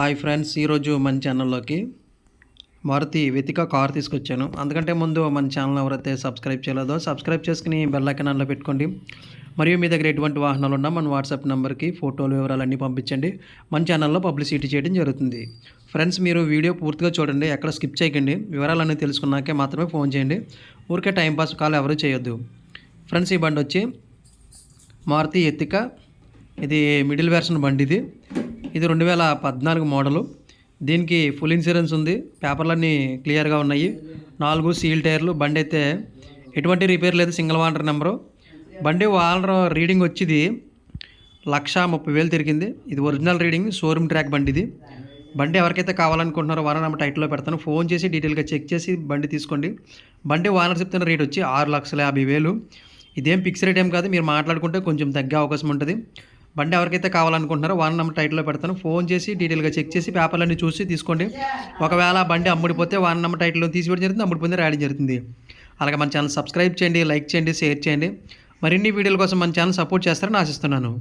Hi friends ఈరోజు మన ఛానల్లోకి మారుతి వెతిక కార్ తీసుకొచ్చాను. అందుకంటే ముందు మన ఛానల్ ఎవరైతే సబ్స్క్రైబ్ చేయలేదో సబ్స్క్రైబ్ చేసుకుని బెల్ పెట్టుకోండి. మరియు మీ దగ్గర ఎటువంటి వాహనాలు ఉన్నా మన వాట్సాప్ నెంబర్కి ఫోటోలు వివరాలన్నీ పంపించండి. మన ఛానల్లో పబ్లిసిటీ చేయడం జరుగుతుంది. ఫ్రెండ్స్ మీరు వీడియో పూర్తిగా చూడండి ఎక్కడ స్కిప్ చేయకండి. వివరాలన్నీ తెలుసుకున్నాకే మాత్రమే ఫోన్ చేయండి. ఊరికే టైంపాస్ కాల్ ఎవరు చేయొద్దు. ఫ్రెండ్స్ ఈ బండి వచ్చి మారుతి ఎత్తిక ఇది మిడిల్ వెర్షన్ బండి ఇది. ఇది రెండు వేల పద్నాలుగు మోడలు. దీనికి ఫుల్ ఇన్సూరెన్స్ ఉంది. పేపర్లన్నీ క్లియర్గా ఉన్నాయి. నాలుగు సీల్ టైర్లు బండి అయితే ఎటువంటి రిపేర్ లేదు సింగిల్ వాటర్ నెంబరు. బండి వానర్ రీడింగ్ వచ్చింది లక్ష ముప్పై వేలు తిరిగింది. ఇది ఒరిజినల్ రీడింగ్ షోరూమ్ ట్రాక్ బండి ఇది బండి ఎవరికైతే కావాలనుకుంటున్నారో వానర్ నెంబర్ టైటిల్లో పెడతాను. ఫోన్ చేసి డీటెయిల్గా చెక్ చేసి బండి తీసుకోండి. బండి వానర్ చెప్తున్న రేట్ వచ్చి ఆరు లక్షల యాభై వేలు. ఇదేం ఫిక్స్ రేట్ ఏం కాదు. మీరు మాట్లాడుకుంటే కొంచెం తగ్గే అవకాశం ఉంటుంది. బండి ఎవరికైతే కావాలనుకుంటున్నారో వన్ నెంబర్ టైటిల్లో పెడతాను. ఫోన్ చేసి డీటెయిల్గా చెక్ చేసి పేపర్లన్నీ చూసి తీసుకోండి. ఒకవేళ బండి అమ్ముడిపోతే వన్ నెంబర్ టైటిల్లో తీసివేయడం జరుగుతుంది అమ్ముడిపోతే రాయడం జరుగుతుంది అలాగే మన ఛానల్ సబ్స్క్రైబ్ చేయండి లైక్ చేయండి షేర్ చేయండి. మరిన్ని వీడియోల కోసం మన ఛానల్ సపోర్ట్ చేస్తారని ఆశిస్తున్నాను.